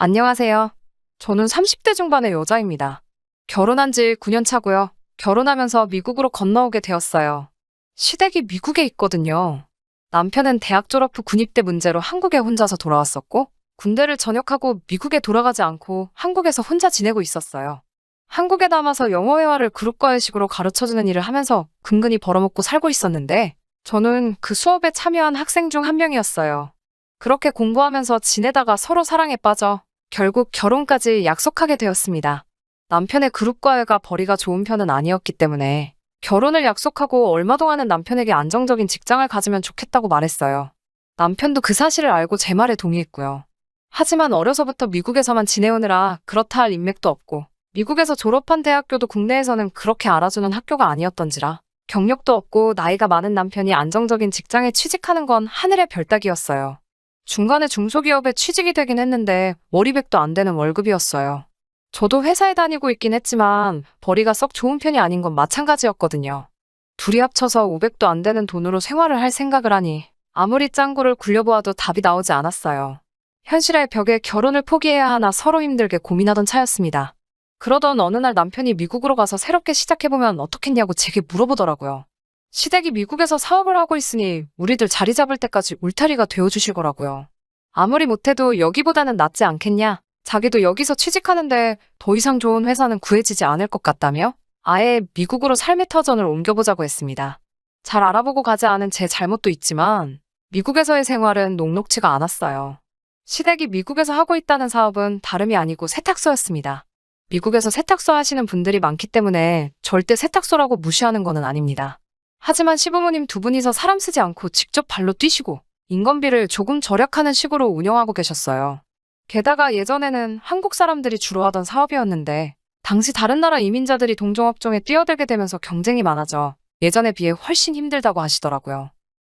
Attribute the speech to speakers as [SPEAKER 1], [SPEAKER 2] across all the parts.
[SPEAKER 1] 안녕하세요. 저는 30대 중반의 여자입니다. 결혼한 지 9년 차고요. 결혼하면서 미국으로 건너오게 되었어요. 시댁이 미국에 있거든요. 남편은 대학 졸업 후 군입대 문제로 한국에 혼자서 돌아왔었고, 군대를 전역하고 미국에 돌아가지 않고 한국에서 혼자 지내고 있었어요. 한국에 남아서 영어 회화를 그룹과외식으로 가르쳐주는 일을 하면서 근근히 벌어먹고 살고 있었는데, 저는 그 수업에 참여한 학생 중 한 명이었어요. 그렇게 공부하면서 지내다가 서로 사랑에 빠져 결국 결혼까지 약속하게 되었습니다. 남편의 그룹과외가 벌이가 좋은 편은 아니었기 때문에 결혼을 약속하고 얼마 동안은 남편에게 안정적인 직장을 가지면 좋겠다고 말했어요. 남편도 그 사실을 알고 제 말에 동의했고요. 하지만 어려서부터 미국에서만 지내오느라 그렇다 할 인맥도 없고 미국에서 졸업한 대학교도 국내에서는 그렇게 알아주는 학교가 아니었던지라 경력도 없고 나이가 많은 남편이 안정적인 직장에 취직하는 건 하늘의 별따기였어요. 중간에 중소기업에 취직이 되긴 했는데 월이백도 안 되는 월급이었어요. 저도 회사에 다니고 있긴 했지만 벌이가 썩 좋은 편이 아닌 건 마찬가지였거든요. 둘이 합쳐서 500도 안 되는 돈으로 생활을 할 생각을 하니 아무리 짱구를 굴려보아도 답이 나오지 않았어요. 현실의 벽에 결혼을 포기해야 하나 서로 힘들게 고민하던 차였습니다. 그러던 어느 날 남편이 미국으로 가서 새롭게 시작해보면 어떻겠냐고 제게 물어보더라고요. 시댁이 미국에서 사업을 하고 있으니 우리들 자리 잡을 때까지 울타리가 되어주실 거라고요. 아무리 못해도 여기보다는 낫지 않겠냐? 자기도 여기서 취직하는데 더 이상 좋은 회사는 구해지지 않을 것 같다며? 아예 미국으로 삶의 터전을 옮겨보자고 했습니다. 잘 알아보고 가지 않은 제 잘못도 있지만 미국에서의 생활은 녹록치가 않았어요. 시댁이 미국에서 하고 있다는 사업은 다름이 아니고 세탁소였습니다. 미국에서 세탁소 하시는 분들이 많기 때문에 절대 세탁소라고 무시하는 것은 아닙니다. 하지만 시부모님 두 분이서 사람 쓰지 않고 직접 발로 뛰시고 인건비를 조금 절약하는 식으로 운영하고 계셨어요. 게다가 예전에는 한국 사람들이 주로 하던 사업이었는데 당시 다른 나라 이민자들이 동종업종에 뛰어들게 되면서 경쟁이 많아져 예전에 비해 훨씬 힘들다고 하시더라고요.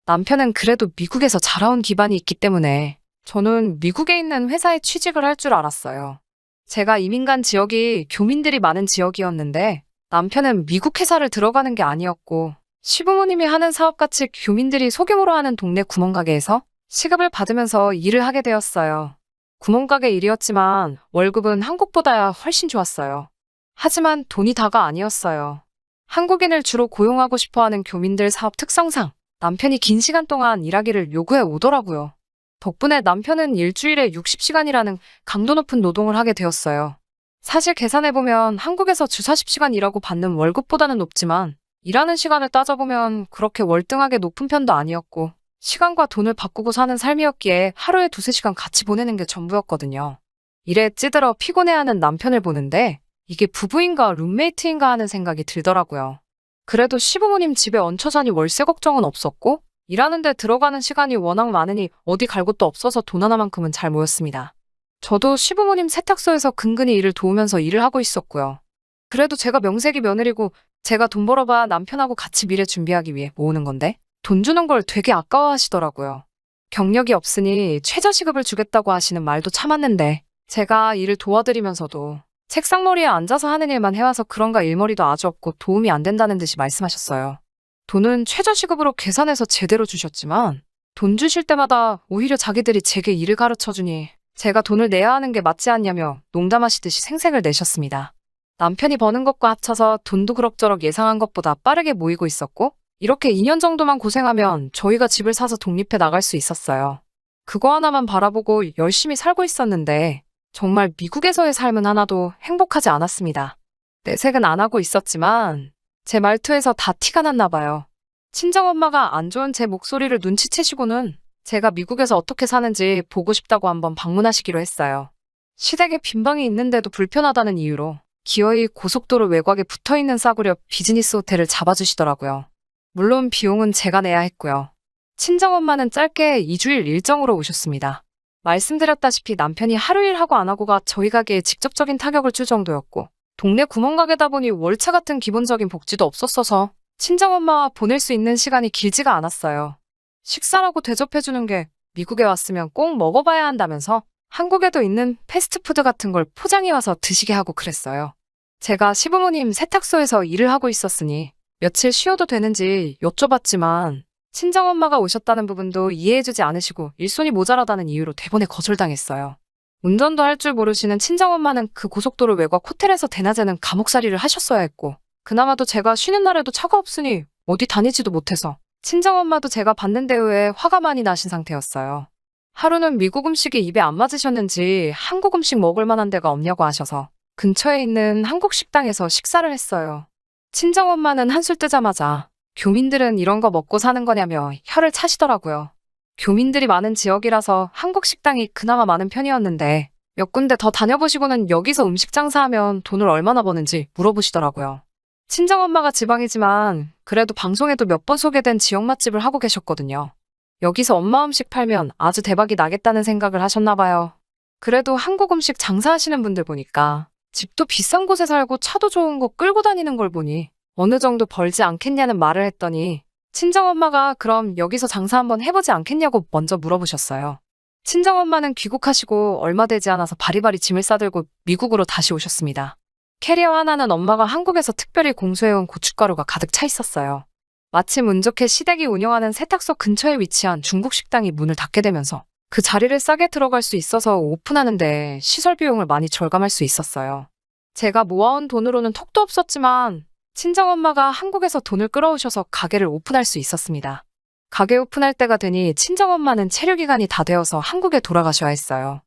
[SPEAKER 1] 남편은 그래도 미국에서 자라온 기반이 있기 때문에 저는 미국에 있는 회사에 취직을 할 줄 알았어요. 제가 이민 간 지역이 교민들이 많은 지역이었는데 남편은 미국 회사를 들어가는 게 아니었고 시부모님이 하는 사업같이 교민들이 소규모로 하는 동네 구멍가게에서 시급을 받으면서 일을 하게 되었어요. 구멍가게 일이었지만 월급은 한국보다야 훨씬 좋았어요. 하지만 돈이 다가 아니었어요. 한국인을 주로 고용하고 싶어 하는 교민들 사업 특성상 남편이 긴 시간 동안 일하기를 요구해 오더라고요. 덕분에 남편은 일주일에 60시간이라는 강도 높은 노동을 하게 되었어요. 사실 계산해보면 한국에서 주 40시간 일하고 받는 월급보다는 높지만 일하는 시간을 따져보면 그렇게 월등하게 높은 편도 아니었고 시간과 돈을 바꾸고 사는 삶이었기에 하루에 두세 시간 같이 보내는 게 전부였거든요. 일에 찌들어 피곤해하는 남편을 보는데 이게 부부인가 룸메이트인가 하는 생각이 들더라고요. 그래도 시부모님 집에 얹혀 사니 월세 걱정은 없었고 일하는데 들어가는 시간이 워낙 많으니 어디 갈 곳도 없어서 돈 하나만큼은 잘 모였습니다. 저도 시부모님 세탁소에서 근근히 일을 도우면서 일을 하고 있었고요. 그래도 제가 명색이 며느리고 제가 돈 벌어봐 남편하고 같이 미래 준비하기 위해 모으는 건데 돈 주는 걸 되게 아까워하시더라고요. 경력이 없으니 최저시급을 주겠다고 하시는 말도 참았는데 제가 일을 도와드리면서도 책상머리에 앉아서 하는 일만 해와서 그런가 일머리도 아주 없고 도움이 안 된다는 듯이 말씀하셨어요. 돈은 최저시급으로 계산해서 제대로 주셨지만 돈 주실 때마다 오히려 자기들이 제게 일을 가르쳐 주니 제가 돈을 내야 하는 게 맞지 않냐며 농담하시듯이 생색을 내셨습니다. 남편이 버는 것과 합쳐서 돈도 그럭저럭 예상한 것보다 빠르게 모이고 있었고 이렇게 2년 정도만 고생하면 저희가 집을 사서 독립해 나갈 수 있었어요. 그거 하나만 바라보고 열심히 살고 있었는데 정말 미국에서의 삶은 하나도 행복하지 않았습니다. 내색은 안 하고 있었지만 제 말투에서 다 티가 났나 봐요. 친정엄마가 안 좋은 제 목소리를 눈치채시고는 제가 미국에서 어떻게 사는지 보고 싶다고 한번 방문하시기로 했어요. 시댁에 빈방이 있는데도 불편하다는 이유로 기어이 고속도로 외곽에 붙어 있는 싸구려 비즈니스 호텔을 잡아주시더라고요. 물론 비용은 제가 내야 했고요. 친정엄마는 짧게 2주일 일정으로 오셨습니다. 말씀드렸다시피 남편이 하루 일하고 안 하고가 저희 가게에 직접적인 타격을 줄 정도였고 동네 구멍가게다 보니 월차 같은 기본적인 복지도 없었어서 친정엄마와 보낼 수 있는 시간이 길지가 않았어요. 식사라고 대접해주는 게 미국에 왔으면 꼭 먹어봐야 한다면서 한국에도 있는 패스트푸드 같은 걸 포장해 와서 드시게 하고 그랬어요. 제가 시부모님 세탁소에서 일을 하고 있었으니 며칠 쉬어도 되는지 여쭤봤지만 친정엄마가 오셨다는 부분도 이해해주지 않으시고 일손이 모자라다는 이유로 대본에 거절당했어요. 운전도 할 줄 모르시는 친정엄마는 그 고속도로 외곽 호텔에서 대낮에는 감옥살이를 하셨어야 했고, 그나마도 제가 쉬는 날에도 차가 없으니 어디 다니지도 못해서 친정엄마도 제가 받는 대우에 화가 많이 나신 상태였어요. 하루는 미국 음식이 입에 안 맞으셨는지 한국 음식 먹을 만한 데가 없냐고 하셔서 근처에 있는 한국 식당에서 식사를 했어요. 친정 엄마는 한술 뜨자마자 교민들은 이런 거 먹고 사는 거냐며 혀를 차시더라고요. 교민들이 많은 지역이라서 한국 식당이 그나마 많은 편이었는데 몇 군데 더 다녀보시고는 여기서 음식 장사하면 돈을 얼마나 버는지 물어보시더라고요. 친정엄마가 지방이지만 그래도 방송에도 몇 번 소개된 지역 맛집을 하고 계셨거든요. 여기서 엄마 음식 팔면 아주 대박이 나겠다는 생각을 하셨나 봐요. 그래도 한국 음식 장사하시는 분들 보니까 집도 비싼 곳에 살고 차도 좋은 거 끌고 다니는 걸 보니 어느 정도 벌지 않겠냐는 말을 했더니 친정엄마가 그럼 여기서 장사 한번 해보지 않겠냐고 먼저 물어보셨어요. 친정엄마는 귀국하시고 얼마 되지 않아서 바리바리 짐을 싸들고 미국으로 다시 오셨습니다. 캐리어 하나는 엄마가 한국에서 특별히 공수해온 고춧가루가 가득 차 있었어요. 마침 운 좋게 시댁이 운영하는 세탁소 근처에 위치한 중국 식당이 문을 닫게 되면서 그 자리를 싸게 들어갈 수 있어서 오픈하는데 시설 비용을 많이 절감할 수 있었어요. 제가 모아온 돈으로는 턱도 없었지만 친정엄마가 한국에서 돈을 끌어오셔서 가게를 오픈할 수 있었습니다. 가게 오픈할 때가 되니 친정엄마는 체류 기간이 다 되어서 한국에 돌아가셔야 했어요.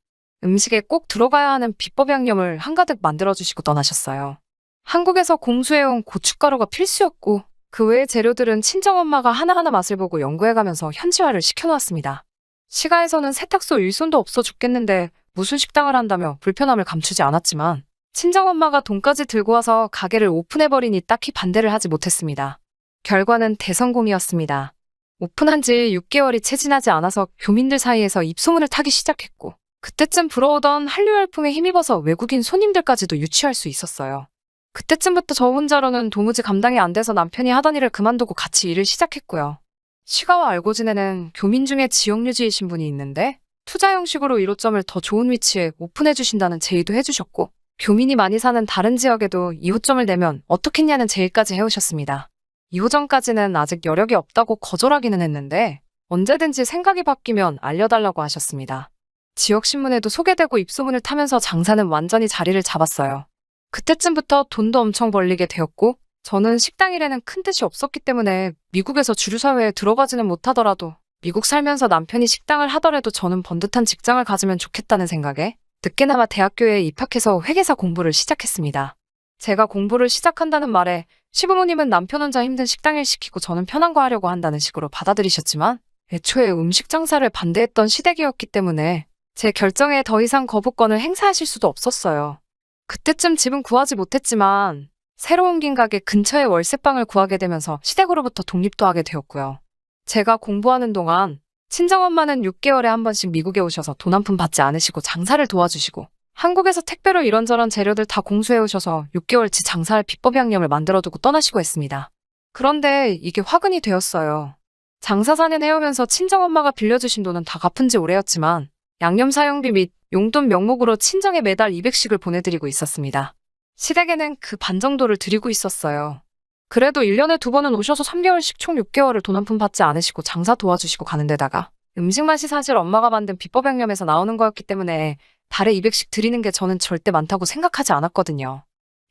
[SPEAKER 1] 음식에 꼭 들어가야 하는 비법 양념을 한가득 만들어주시고 떠나셨어요. 한국에서 공수해온 고춧가루가 필수였고 그 외의 재료들은 친정엄마가 하나하나 맛을 보고 연구해가면서 현지화를 시켜놓았습니다. 시가에서는 세탁소 일손도 없어 죽겠는데 무슨 식당을 한다며 불편함을 감추지 않았지만 친정엄마가 돈까지 들고 와서 가게를 오픈해버리니 딱히 반대를 하지 못했습니다. 결과는 대성공이었습니다. 오픈한 지 6개월이 채 지나지 않아서 교민들 사이에서 입소문을 타기 시작했고 그때쯤 불어오던 한류 열풍에 힘입어서 외국인 손님들까지도 유치할 수 있었어요. 그때쯤부터 저 혼자로는 도무지 감당이 안 돼서 남편이 하던 일을 그만두고 같이 일을 시작했고요. 시가와 알고 지내는 교민 중에 지역 유지이신 분이 있는데 투자 형식으로 1호점을 더 좋은 위치에 오픈해 주신다는 제의도 해주셨고 교민이 많이 사는 다른 지역에도 2호점을 내면 어떻겠냐는 제의까지 해오셨습니다. 2호점까지는 아직 여력이 없다고 거절하기는 했는데 언제든지 생각이 바뀌면 알려달라고 하셨습니다. 지역신문에도 소개되고 입소문을 타면서 장사는 완전히 자리를 잡았어요. 그때쯤부터 돈도 엄청 벌리게 되었고 저는 식당 일에는 큰 뜻이 없었기 때문에 미국에서 주류사회에 들어가지는 못하더라도 미국 살면서 남편이 식당을 하더라도 저는 번듯한 직장을 가지면 좋겠다는 생각에 늦게나마 대학교에 입학해서 회계사 공부를 시작했습니다. 제가 공부를 시작한다는 말에 시부모님은 남편 혼자 힘든 식당 일 시키고 저는 편한 거 하려고 한다는 식으로 받아들이셨지만 애초에 음식 장사를 반대했던 시댁이었기 때문에 제 결정에 더 이상 거부권을 행사하실 수도 없었어요. 그때쯤 집은 구하지 못했지만 새로 옮긴 가게 근처에 월세방을 구하게 되면서 시댁으로부터 독립도 하게 되었고요. 제가 공부하는 동안 친정엄마는 6개월에 한 번씩 미국에 오셔서 돈 한 푼 받지 않으시고 장사를 도와주시고 한국에서 택배로 이런저런 재료들 다 공수해 오셔서 6개월치 장사할 비법 양념을 만들어두고 떠나시고 했습니다. 그런데 이게 화근이 되었어요. 장사 4년 해오면서 친정엄마가 빌려주신 돈은 다 갚은 지 오래였지만 양념 사용비 및 용돈 명목으로 친정에 매달 200씩을 보내드리고 있었습니다. 시댁에는 그 반 정도를 드리고 있었어요. 그래도 1년에 두 번은 오셔서 3개월씩 총 6개월을 돈 한 푼 받지 않으시고 장사 도와주시고 가는 데다가 음식 맛이 사실 엄마가 만든 비법 양념에서 나오는 거였기 때문에 달에 200씩 드리는 게 저는 절대 많다고 생각하지 않았거든요.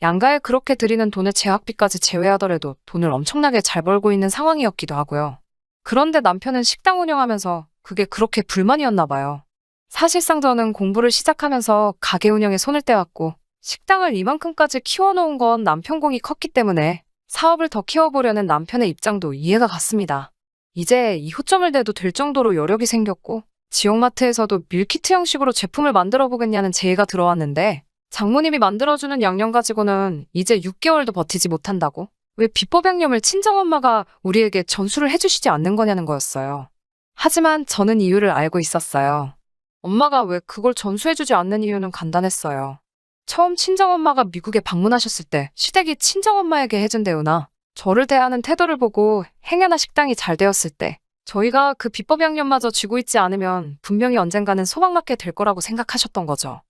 [SPEAKER 1] 양가에 그렇게 드리는 돈의 제학비까지 제외하더라도 돈을 엄청나게 잘 벌고 있는 상황이었기도 하고요. 그런데 남편은 식당 운영하면서 그게 그렇게 불만이었나 봐요. 사실상 저는 공부를 시작하면서 가게 운영에 손을 떼왔고 식당을 이만큼까지 키워놓은 건 남편 공이 컸기 때문에 사업을 더 키워보려는 남편의 입장도 이해가 갔습니다. 이제 2호점을 내도 될 정도로 여력이 생겼고 지역마트에서도 밀키트 형식으로 제품을 만들어 보겠냐는 제의가 들어왔는데 장모님이 만들어주는 양념 가지고는 이제 6개월도 버티지 못한다고? 왜 비법 양념을 친정엄마가 우리에게 전수를 해주시지 않는 거냐는 거였어요. 하지만 저는 이유를 알고 있었어요. 엄마가 왜 그걸 전수해주지 않는 이유는 간단했어요. 처음 친정엄마가 미국에 방문하셨을 때 시댁이 친정엄마에게 해준 대우나 저를 대하는 태도를 보고 행여나 식당이 잘 되었을 때 저희가 그 비법 양념마저 쥐고 있지 않으면 분명히 언젠가는 소망받게 될 거라고 생각하셨던 거죠.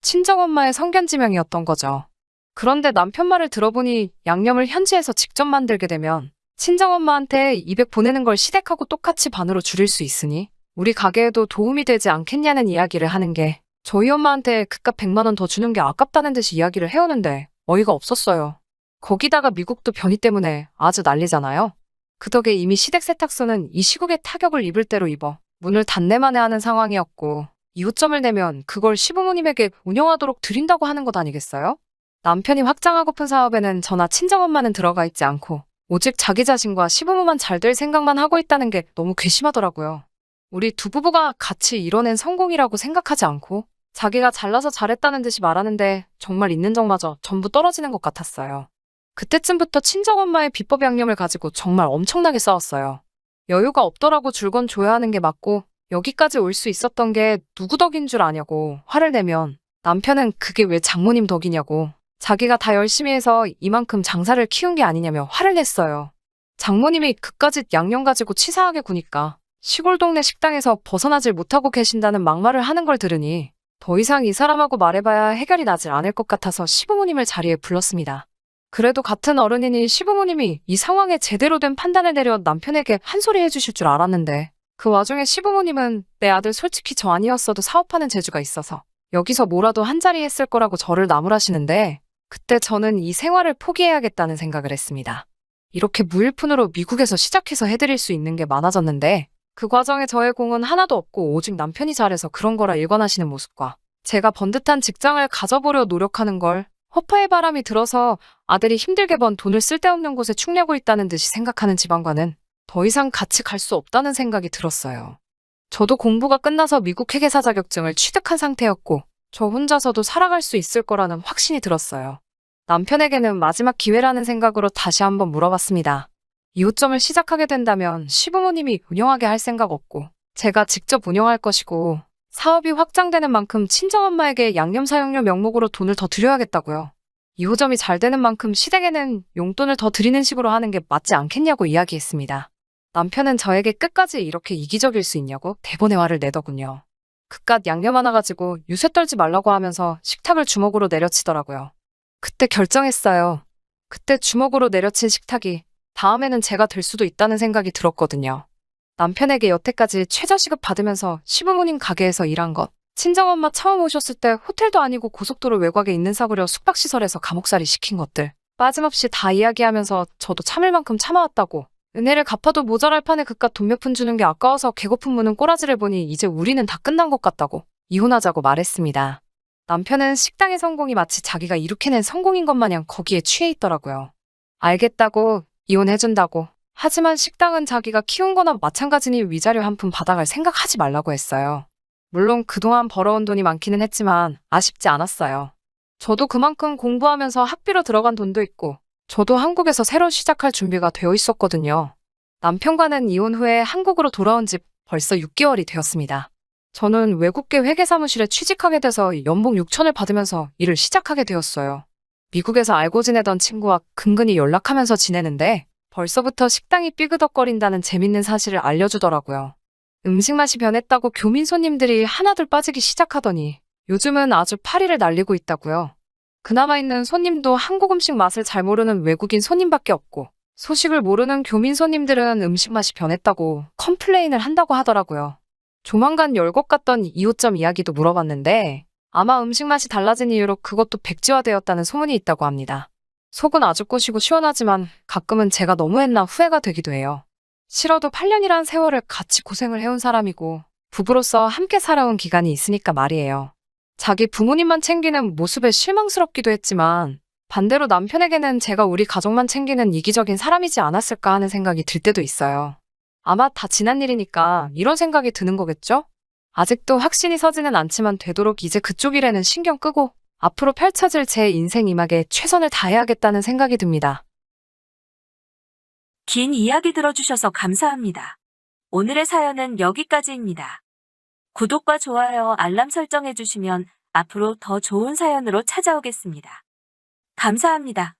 [SPEAKER 1] 친정엄마의 성견지명이었던 거죠. 그런데 남편 말을 들어보니 양념을 현지에서 직접 만들게 되면 친정엄마한테 200 보내는 걸 시댁하고 똑같이 반으로 줄일 수 있으니 우리 가게에도 도움이 되지 않겠냐는 이야기를 하는 게 저희 엄마한테 그깟 100만 원 더 주는 게 아깝다는 듯이 이야기를 해오는데 어이가 없었어요. 거기다가 미국도 변이 때문에 아주 난리잖아요. 그 덕에 이미 시댁 세탁소는 이 시국에 타격을 입을 대로 입어 문을 닫내만해 하는 상황이었고 이웃점을 내면 그걸 시부모님에게 운영하도록 드린다고 하는 것 아니겠어요? 남편이 확장하고픈 사업에는 저나 친정엄마는 들어가 있지 않고 오직 자기 자신과 시부모만 잘 될 생각만 하고 있다는 게 너무 괘씸하더라고요. 우리 두 부부가 같이 이뤄낸 성공이라고 생각하지 않고 자기가 잘나서 잘했다는 듯이 말하는데 정말 있는 정마저 전부 떨어지는 것 같았어요. 그때쯤부터 친정엄마의 비법 양념을 가지고 정말 엄청나게 싸웠어요. 여유가 없더라고 줄건 줘야 하는 게 맞고 여기까지 올 수 있었던 게 누구 덕인 줄 아냐고 화를 내면 남편은 그게 왜 장모님 덕이냐고 자기가 다 열심히 해서 이만큼 장사를 키운 게 아니냐며 화를 냈어요. 장모님이 그까짓 양념 가지고 치사하게 구니까 시골 동네 식당에서 벗어나질 못하고 계신다는 막말을 하는 걸 들으니 더 이상 이 사람하고 말해봐야 해결이 나질 않을 것 같아서 시부모님을 자리에 불렀습니다. 그래도 같은 어른이니 시부모님이 이 상황에 제대로 된 판단을 내려 남편에게 한 소리 해주실 줄 알았는데 그 와중에 시부모님은 내 아들 솔직히 저 아니었어도 사업하는 재주가 있어서 여기서 뭐라도 한 자리 했을 거라고 저를 나무라시는데 그때 저는 이 생활을 포기해야겠다는 생각을 했습니다. 이렇게 무일푼으로 미국에서 시작해서 해드릴 수 있는 게 많아졌는데 그 과정에 저의 공은 하나도 없고 오직 남편이 잘해서 그런 거라 일관하시는 모습과 제가 번듯한 직장을 가져보려 노력하는 걸 허파의 바람이 들어서 아들이 힘들게 번 돈을 쓸데없는 곳에 축내고 있다는 듯이 생각하는 집안과는 더 이상 같이 갈 수 없다는 생각이 들었어요. 저도 공부가 끝나서 미국 회계사 자격증을 취득한 상태였고 저 혼자서도 살아갈 수 있을 거라는 확신이 들었어요. 남편에게는 마지막 기회라는 생각으로 다시 한번 물어봤습니다. 이웃점을 시작하게 된다면 시부모님이 운영하게 할 생각 없고 제가 직접 운영할 것이고 사업이 확장되는 만큼 친정엄마에게 양념 사용료 명목으로 돈을 더 드려야겠다고요. 2호점이 잘 되는 만큼 시댁에는 용돈을 더 드리는 식으로 하는 게 맞지 않겠냐고 이야기했습니다. 남편은 저에게 끝까지 이렇게 이기적일 수 있냐고 대본의 화를 내더군요. 그깟 양념 하나 가지고 유세 떨지 말라고 하면서 식탁을 주먹으로 내려치더라고요. 그때 결정했어요. 그때 주먹으로 내려친 식탁이 다음에는 제가 될 수도 있다는 생각이 들었거든요. 남편에게 여태까지 최저시급 받으면서 시부모님 가게에서 일한 것, 친정엄마 처음 오셨을 때 호텔도 아니고 고속도로 외곽에 있는 사구려 숙박시설에서 감옥살이 시킨 것들, 빠짐없이 다 이야기하면서 저도 참을 만큼 참아왔다고, 은혜를 갚아도 모자랄 판에 그깟 돈 몇 푼 주는 게 아까워서 개고픈 무는 꼬라지를 보니 이제 우리는 다 끝난 것 같다고 이혼하자고 말했습니다. 남편은 식당의 성공이 마치 자기가 이룩해낸 성공인 것 마냥 거기에 취해 있더라고요. 알겠다고, 이혼해준다고. 하지만 식당은 자기가 키운 거나 마찬가지니 위자료 한 푼 받아갈 생각하지 말라고 했어요. 물론 그동안 벌어온 돈이 많기는 했지만 아쉽지 않았어요. 저도 그만큼 공부하면서 학비로 들어간 돈도 있고, 저도 한국에서 새로 시작할 준비가 되어 있었거든요. 남편과는 이혼 후에 한국으로 돌아온 지 벌써 6개월이 되었습니다. 저는 외국계 회계사무실에 취직하게 돼서 연봉 6천을 받으면서 일을 시작하게 되었어요. 미국에서 알고 지내던 친구와 근근히 연락하면서 지내는데 벌써부터 식당이 삐그덕거린다는 재밌는 사실을 알려주더라고요. 음식 맛이 변했다고 교민 손님들이 하나둘 빠지기 시작하더니 요즘은 아주 파리를 날리고 있다고요. 그나마 있는 손님도 한국 음식 맛을 잘 모르는 외국인 손님밖에 없고 소식을 모르는 교민 손님들은 음식 맛이 변했다고 컴플레인을 한다고 하더라고요. 조만간 열곳 같던 2호점 이야기도 물어봤는데 아마 음식 맛이 달라진 이유로 그것도 백지화되었다는 소문이 있다고 합니다. 속은 아주 꼬시고 시원하지만 가끔은 제가 너무했나 후회가 되기도 해요. 싫어도 8년이란 세월을 같이 고생을 해온 사람이고 부부로서 함께 살아온 기간이 있으니까 말이에요. 자기 부모님만 챙기는 모습에 실망스럽기도 했지만 반대로 남편에게는 제가 우리 가족만 챙기는 이기적인 사람이지 않았을까 하는 생각이 들 때도 있어요. 아마 다 지난 일이니까 이런 생각이 드는 거겠죠? 아직도 확신이 서지는 않지만 되도록 이제 그쪽 일에는 신경 끄고 앞으로 펼쳐질 제 인생 이막에 최선을 다해야겠다는 생각이 듭니다.
[SPEAKER 2] 긴 이야기 들어주셔서 감사합니다. 오늘의 사연은 여기까지입니다. 구독과 좋아요, 알람 설정해주시면 앞으로 더 좋은 사연으로 찾아오겠습니다. 감사합니다.